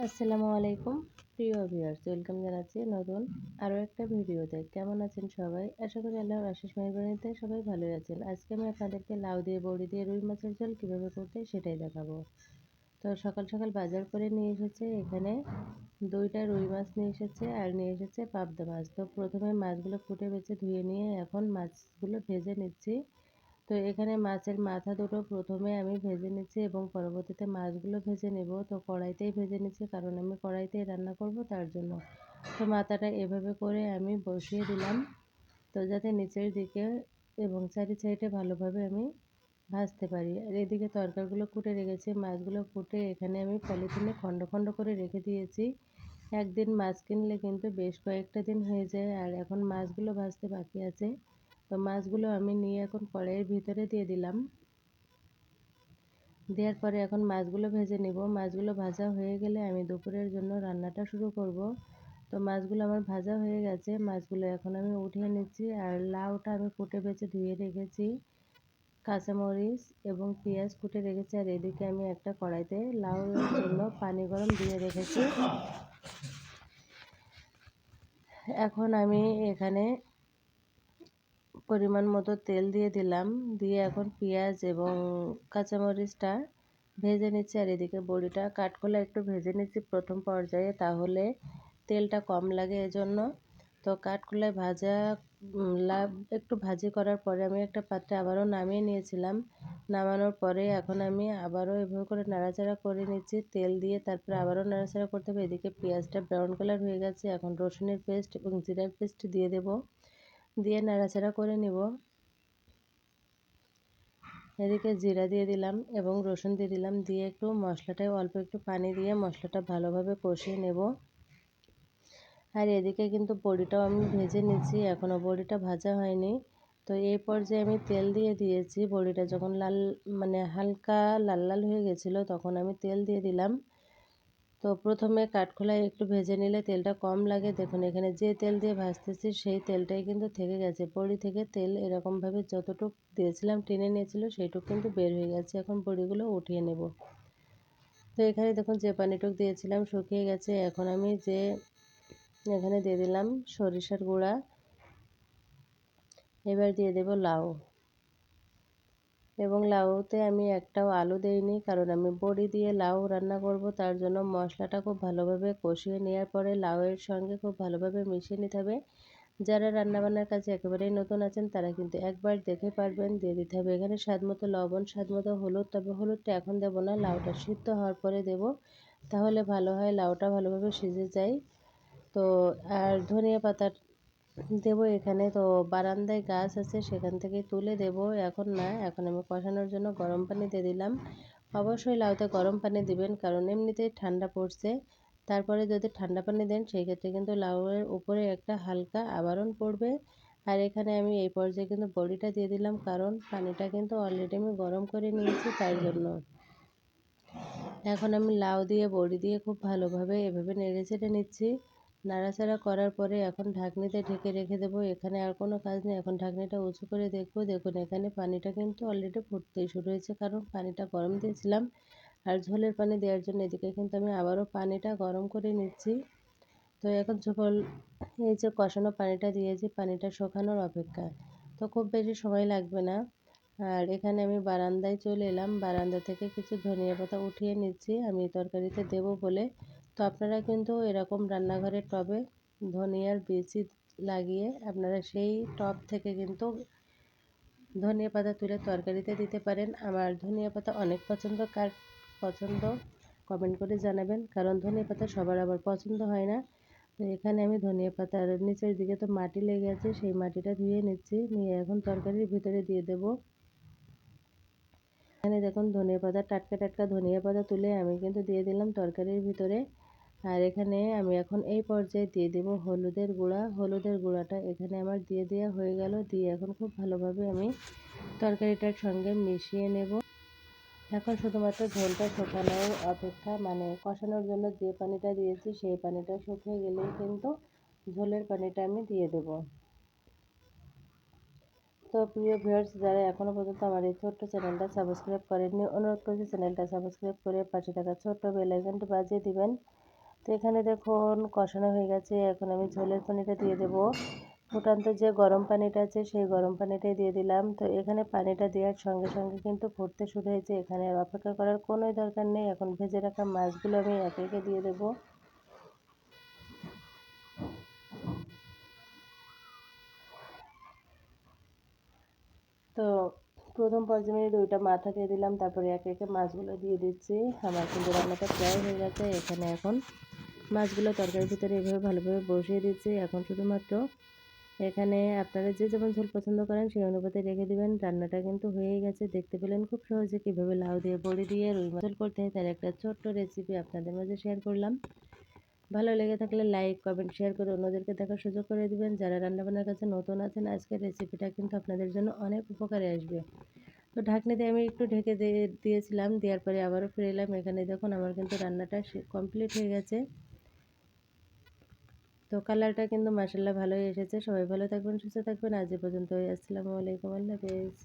আসসালামু আলাইকুম। প্রিয় ভিউয়ার্স ওয়েলকাম জানাচ্ছি নতুন আরও একটা ভিডিওতে। কেমন আছেন সবাই? আশা করি আল্লাহর আশিস মেহরবানিতে সবাই ভালোই আছেন। আজকে আমি আপনাদেরকে লাউ দিয়ে, বড়ি দিয়ে, রুই মাছের ঝোল কীভাবে করতে সেটাই দেখাবো। তো সকাল সকাল বাজার করে নিয়ে এসেছে এখানে দুইটা রুই মাছ নিয়ে এসেছে আর নিয়ে এসেছে পাবদা মাছ। তো প্রথমে মাছগুলো ফুটে বেছে ধুয়ে নিয়ে এখন মাছগুলো ভেজে নিচ্ছি। তো এখানে মাছের মাথা দুটো প্রথমে আমি ভেজে নিচ্ছি এবং পরবর্তীতে মাছগুলো ভেজে নেব। তো কড়াইতেই ভেজে নিচ্ছি কারণ আমি কড়াইতেই রান্না করব তার জন্য। তো মাথাটা এভাবে করে আমি বসিয়ে দিলাম। তো যাতে নিচের দিকে এবং চারি সাইডে ভালোভাবে আমি ভাজতে পারি। আর এদিকে তরকারিগুলো কুটে রেখেছি। মাছগুলো কুটে এখানে আমি পলিথিনে খণ্ড খণ্ড করে রেখে দিয়েছি। একদিন মাছ কিনলে কিন্তু বেশ কয়েকটা দিন হয়ে যায়। আর এখন মাছগুলো ভাজতে বাকি আছে। তো মাছগুলো আমি নিয়ে এখন কড়াইয়ের ভিতরে দিয়ে দিলাম। দেওয়ার পরে এখন মাছগুলো ভেজে নেব। মাছগুলো ভাজা হয়ে গেলে আমি দুপুরের জন্য রান্নাটা শুরু করব। তো মাছগুলো আমার ভাজা হয়ে গেছে। মাছগুলো এখন আমি উঠিয়ে নিচ্ছি আর লাউটা আমি কুটে বেছে ধুয়ে রেখেছি। কাঁচামরিচ এবং পেঁয়াজ কুটে রেখেছি আর এদিকে আমি একটা কড়াইতে লাউয়ের জন্য পানি গরম দিয়ে রেখেছি। এখন আমি এখানে পরিমাণ মতো তেল দিয়ে দিলাম। দিয়ে এখন পেঁয়াজ এবং কাঁচামরিচটা ভেজে নিচ্ছি আর এদিকে বড়িটা কাঠখোলা একটু ভেজে নিচ্ছি প্রথম পর্যায়ে তাহলে তেলটা কম লাগে এজন্য। তো কাঠখোলায় ভাজা লাভ, একটু ভাজি করার পরে আমি একটা পাত্রে আবারও নামিয়ে নিয়েছিলাম। নামানোর পরে এখন আমি আবারও এভাবে করে নাড়াচাড়া করে নিচ্ছি। তেল দিয়ে তারপরে আবারও নাড়াচাড়া করতে হবে। এদিকে পেঁয়াজটা ব্রাউন কালার হয়ে গেছে। এখন রসুনের পেস্ট এবং জিরার পেস্ট দিয়ে দেবো। দিয়ে নাড়াচাড়া করে নিব। এদিকে জিরা দিয়ে দিলাম এবং রসুন দিয়ে দিলাম। দিয়ে একটু মশলাটায় অল্প একটু পানি দিয়ে মশলাটা ভালোভাবে কষিয়ে নেব। আর এদিকে কিন্তু বড়িটাও আমি ভেজে নিচ্ছি, এখনও বড়িটা ভাজা হয়নি। তো এই পর্যায়ে আমি তেল দিয়ে দিয়েছি। বড়িটা যখন লাল মানে হালকা লাল লাল হয়ে গেছিল, তখন আমি তেল দিয়ে দিলাম। তো প্রথমে কাঠখোলায় একটু ভেজে নিলে তেলটা কম লাগে। দেখুন, এখানে যে তেল দিয়ে ভাজতেছি, সেই তেলটাই কিন্তু থেকে গেছে। বড়ি থেকে তেল এরকমভাবে যতটুকু দিয়েছিলাম, টেনে নিয়েছিল, সেইটুকু কিন্তু বের হয়ে গেছে। এখন বড়িগুলো উঠিয়ে নেব। তো এখানে দেখুন, যে পানিটুক দিয়েছিলাম, শুকিয়ে গেছে। এখন আমি যে এখানে দিয়ে দিলাম সরিষার গুঁড়া, এবার দিয়ে দেব লাউ। এবং লাউতে আমি একটাও আলু দেইনি, কারণ আমি বড়ি দিয়ে লাউ রান্না করব, তার জন্য মশলাটা খুব ভালোভাবে কষিয়ে নেওয়ার পরে লাউয়ের সঙ্গে খুব ভালোভাবে মিশিয়ে নিতে হবে। যারা রান্নাবান্নার কাছে একেবারেই নতুন আছেন, তারা কিন্তু একবার দেখে পারবেন, দিয়ে দিতে হবে। এখানে স্বাদ মতো লবণ স্বাদ মতো হলুদ, তবে হলুদটা এখন দেবো না, লাউটা সিদ্ধ হওয়ার পরে দেব। তাহলে ভালো হয়, লাউটা ভালোভাবে সিজে যায়। তো, আর ধনিয়া পাতার দেব এখানে। তো বারান্দায় গাছ আছে, সেখান থেকে তুলে দেব। এখন না, এখন আমি কষানোর জন্য গরম পানি দিয়ে দিলাম। অবশ্যই লাউতে গরম পানি দিবেন, কারণ এমনিতেই ঠান্ডা পড়ছে। তারপরে যদি ঠান্ডা পানি দেন সেই ক্ষেত্রে কিন্তু লাউয়ের উপরে একটা হালকা আবরণ পড়বে। আর এখানে আমি এই পর্যায়ে কিন্তু বড়িটা দিয়ে দিলাম, কারণ পানিটা কিন্তু অলরেডি আমি গরম করে নিয়েছি তাই জন্য। এখন আমি লাউ দিয়ে, বড়ি দিয়ে খুব ভালোভাবে এভাবে নেড়ে চেড়ে নিচ্ছি। নাড়াচাড়া করার পরে এখন ঢাকনিতে ঢেকে রেখে দেবো। এখানে আর কোনো কাজ নেই। এখন ঢাকনিটা উঁচু করে দেখব। দেখুন, এখানে পানিটা কিন্তু অলরেডি ফুটতেই শুরু হয়েছে। কারণ পানিটা গরম দিয়েছিলাম আর ঝোলের পানি দেওয়ার জন্য এদিকে কিন্তু আমি আবারও পানিটা গরম করে নিচ্ছি। তো এখন ঝোল, এই যে কষানো পানিটা দিয়েছি, পানিটা শুকানোর অপেক্ষা। তো খুব বেশি সময় লাগবে না। আর এখানে আমি বারান্দায় চলে এলাম। বারান্দা থেকে কিছু ধনিয়া পাতা উঠিয়ে নিচ্ছি। আমি তরকারিতে দেব বলে তো আপনারা কিন্তু এরকম রান্নাঘরের টবে ধনিয়ার বিচি লাগিয়ে আপনারা সেই টব থেকে কিন্তু ধনিয়া পাতা তুলে তরকারিতে দিতে পারেন। আমার ধনিয়া পাতা অনেক পছন্দ। কার পছন্দ কমেন্ট করে জানাবেন। কারণ ধনিয়া পাতা সবার আবার পছন্দ হয় না। তো এখানে আমি ধনিয়া পাতার নিচের দিকে তো মাটি লেগে আছে, সেই মাটিটা ধুয়ে নিচ্ছি। নিয়ে এখন তরকারির ভিতরে দিয়ে দেব। এখানে দেখুন ধনিয়া পাতা, টাটকা টাটকা ধনিয়া পাতা তুলে আমি কিন্তু দিয়ে দিলাম তরকারির ভিতরে। আর এখানে আমি এখন এই পর্যায়ে দিয়ে দেব হলুদের গুঁড়া। হলুদের গুঁড়াটা এখানে আমার দিয়ে দেওয়া হয়ে গেল। দিয়ে এখন খুব ভালোভাবে আমি তরকারিটার সঙ্গে মিশিয়ে নেব। এখন শুধুমাত্র ঝোলটা শুকানোর অপেক্ষা মানে কষানোর জন্য যে পানিটা দিয়েছি সেই পানিটা শুকিয়ে গেলেই কিন্তু ঝোলের পানিটা আমি দিয়ে দেব। তো প্রিয় ভিউয়ার্স, যারা এখনও পর্যন্ত আমার এই ছোট্ট চ্যানেলটা সাবস্ক্রাইব করেননি, অনুরোধ করছি চ্যানেলটা সাবস্ক্রাইব করে পাশে থাকা ছোট্ট বেলাইকনটি বাজিয়ে দিবেন। তো এখানে দেখুন, কষানো হয়ে গেছে। এখন আমি ঝোলের পানিটা দিয়ে দেব। ফুটান্ত যে গরম পানিটা আছে, সেই গরম পানিটাই দিয়ে দিলাম। তো এখানে পানিটা দেওয়ার সঙ্গে সঙ্গে কিন্তু ফুটতে শুরু হয়েছে। এখানে আর অপেক্ষা করার কোনো দরকার নেই। এখন ভেজে রাখা মাছগুলো আমি একে একে দিয়ে দেবো। তো প্রথম পর্যায়ে দুইটা মাথা দিয়ে দিলাম, তারপরে একে একে মাছগুলো দিয়ে দিচ্ছি। আমার কিন্তু রান্নাটা প্রায় হয়ে গেছে, এখানে এখন মাছগুলো তরকারির ভিতরে এভাবে ভালোভাবে বসিয়ে দিচ্ছি। এখন শুধুমাত্র এখানে আপনারা যে যেমন ঝোল পছন্দ করেন, সেই অনুপাতে রেখে দিবেন। রান্নাটা কিন্তু হয়েই গেছে, দেখতে পেলেন খুব সহজে কীভাবে লাউ দিয়ে বড়ি দিয়ে রুই মাছ করতে হয়, তার একটা ছোট্ট রেসিপি আপনাদের মাঝে শেয়ার করলাম। ভালো লেগে থাকলে লাইক, কমেন্ট, শেয়ার করে অন্যদেরকে দেখার সুযোগ করে দিবেন। যারা রান্নাবান্নার কাছে নতুন আছেন, আজকের রেসিপিটা কিন্তু আপনাদের জন্য অনেক উপকারে আসবে। তো ঢাকনিতে আমি একটু ঢেকে দিয়ে দিয়েছিলাম, দেওয়ার পরে আবারও ফিরে এলাম। এখানে দেখুন আমার কিন্তু রান্নাটা কমপ্লিট হয়ে গেছে। তো কালারটা কিন্তু মাসাল্লাহ ভালোই এসেছে। সবাই ভালো থাকবেন, সুস্থ থাকবেন। আজ পর্যন্ত আসসালামু আলাইকুম, আল্লাহ হাফেজ।